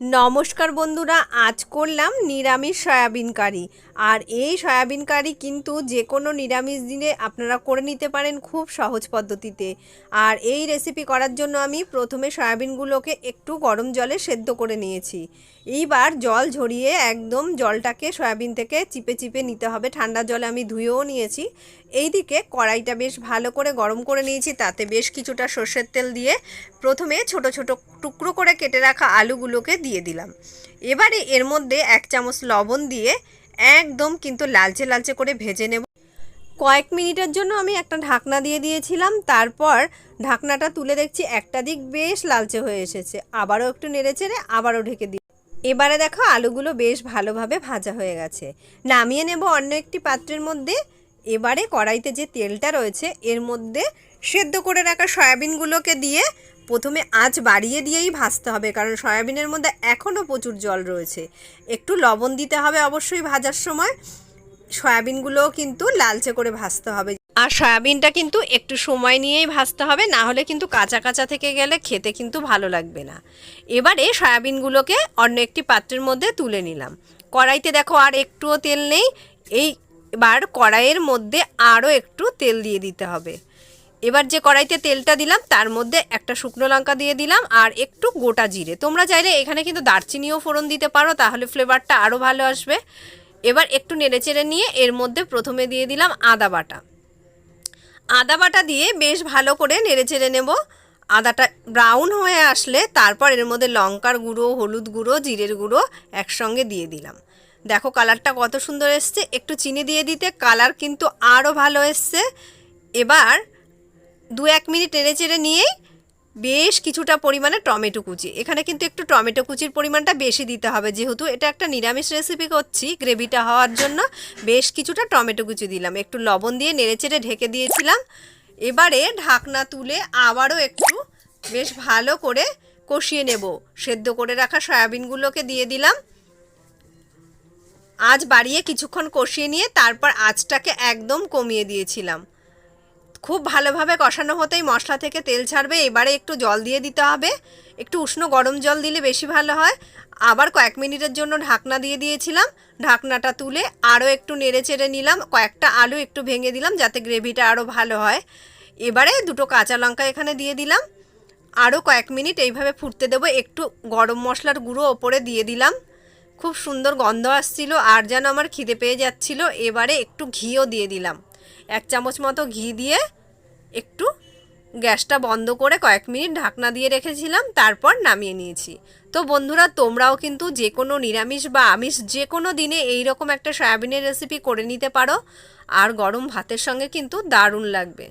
নমস্কার বন্ধুরা, আজ করলাম নিরামিষ সয়াবিন কারি আর এই সয়াবিন কারি কিন্তু যে কোনো নিরামিষ দিনে আপনারা করে নিতে পারেন খুব সহজ পদ্ধতিতে। আর এই রেসিপি করার জন্য আমি প্রথমে সয়াবিনগুলোকে একটু গরম জলে সেদ্ধ করে নিয়েছি। এইবার জল ঝরিয়ে একদম জলটাকে সয়াবিন থেকে চিপে চিপে নিতে হবে। ঠান্ডা জলে আমি ধুয়েও নিয়েছি। এইদিকে কড়াইটা বেশ ভালো করে গরম করে নিয়েছি, তাতে বেশ কিছুটা সর্ষের তেল দিয়ে প্রথমে ছোট ছোট টুকরো করে কেটে রাখা আলুগুলোকে দিয়ে দিলাম। এবারে এর মধ্যে এক চামচ লবণ দিয়ে একদম কিন্তু লালচে লালচে করে ভেজে নেব। কয়েক মিনিটের জন্য আমি একটা ঢাকনা দিয়ে দিয়েছিলাম। তারপর ঢাকনাটা তুলে দেখছি একটা দিক বেশ লালচে হয়ে এসেছে। আবারও একটু নেড়ে চেড়ে আবারও ঢেকে দিই। এবারে দেখো আলুগুলো বেশ ভালোভাবে ভাজা হয়ে গেছে। নামিয়ে নেব অন্য একটি পাত্রের মধ্যে। এবারে কড়াইতে যে তেলটা রয়েছে, এর মধ্যে সেদ্ধ করে রাখা সয়াবিনগুলোকে দিয়ে প্রথমে আঁচ বাড়িয়ে দিয়েই ভাজতে হবে, কারণ সয়াবিনের মধ্যে এখনও প্রচুর জল রয়েছে। একটু লবণ দিতে হবে অবশ্যই ভাজার সময়। সয়াবিনগুলোও কিন্তু লালচে করে ভাজতে হবে। আর সয়াবিনটা কিন্তু একটু সময় নিয়েই ভাজতে হবে, না হলে কিন্তু কাঁচা কাঁচা থেকে গেলে খেতে কিন্তু ভালো লাগবে না। এবারে সয়াবিনগুলোকে অন্য একটি পাত্রের মধ্যে তুলে নিলাম। কড়াইতে দেখো আর একটুও তেল নেই। এই এবার কড়াইয়ের মধ্যে আরও একটু তেল দিয়ে দিতে হবে। এবার যে কড়াইতে তেলটা দিলাম, তার মধ্যে একটা শুকনো লঙ্কা দিয়ে দিলাম আর একটু গোটা জিরে। তোমরা চাইলে এখানে কিন্তু দারচিনিও ফোড়ন দিতে পারো, তাহলে ফ্লেভারটা আরও ভালো আসবে। এবার একটু নেড়েচেড়ে নিয়ে এর মধ্যে প্রথমে দিয়ে দিলাম আদা বাটা। আদা বাটা দিয়ে বেশ ভালো করে নেড়েচেড়ে নেব। আদাটা ব্রাউন হয়ে আসলে তারপর এর মধ্যে লঙ্কার গুঁড়ো, হলুদ গুঁড়ো, জিরের গুঁড়ো একসঙ্গে দিয়ে দিলাম। দেখো কালারটা কত সুন্দর এসছে। একটু চিনি দিয়ে দিতে, কালার কিন্তু আরও ভালো এসছে। এবার দু এক মিনিট নেড়ে চেড়ে নিয়েই বেশ কিছুটা পরিমাণে টমেটো কুচি। এখানে কিন্তু একটু টমেটো কুচির পরিমাণটা বেশি দিতে হবে। যেহেতু এটা একটা নিরামিষ রেসিপি করছি গ্রেভিটা হওয়ার জন্য, বেশ কিছুটা টমেটো কুচি দিলাম। একটু লবণ দিয়ে নেড়ে চেড়ে ঢেকে দিয়েছিলাম। এবারে ঢাকনা তুলে আবারও একটু বেশ ভালো করে কষিয়ে নেব। সেদ্ধ করে রাখা সয়াবিনগুলোকে দিয়ে দিলাম। আজ বাড়িয়ে কিছুক্ষণ কষিয়ে নিয়ে তারপর আঁচটাকে একদম কমিয়ে দিয়েছিলাম। খুব ভালোভাবে কষানো হতেই মশলা থেকে তেল ছাড়বে, এবারে একটু জল দিয়ে দিতে হবে। একটু উষ্ণ গরম জল দিলে বেশি ভালো হয়। আবার কয়েক মিনিটের জন্য ঢাকনা দিয়ে দিয়েছিলাম। ঢাকনাটা তুলে আরও একটু নেড়ে চেড়ে নিলাম। কয়েকটা আলু একটু ভেঙে দিলাম যাতে গ্রেভিটা আরও ভালো হয়। এবারে দুটো কাঁচা লঙ্কা এখানে দিয়ে দিলাম। আরও কয়েক মিনিট এইভাবে ফুটতে দেবো। একটু গরম মশলার গুঁড়ো ওপরে দিয়ে দিলাম। খুব সুন্দর গন্ধ আসছিল আর যেন আমার খিদে পেয়ে যাচ্ছিল। এবারে একটু ঘিও দিয়ে দিলাম। এক চামচ মতো ঘি দিয়ে একটু গ্যাসটা বন্ধ করে কয়েক মিনিট ঢাকনা দিয়ে রেখেছিলাম, তারপর নামিয়ে নিয়েছি। তো বন্ধুরা, তোমরাও কিন্তু যে কোনো নিরামিষ বা আমিষ যে কোনো দিনে এই রকম একটা সয়াবিনের রেসিপি করে নিতে পারো। আর গরম ভাতের সঙ্গে কিন্তু দারুণ লাগবে।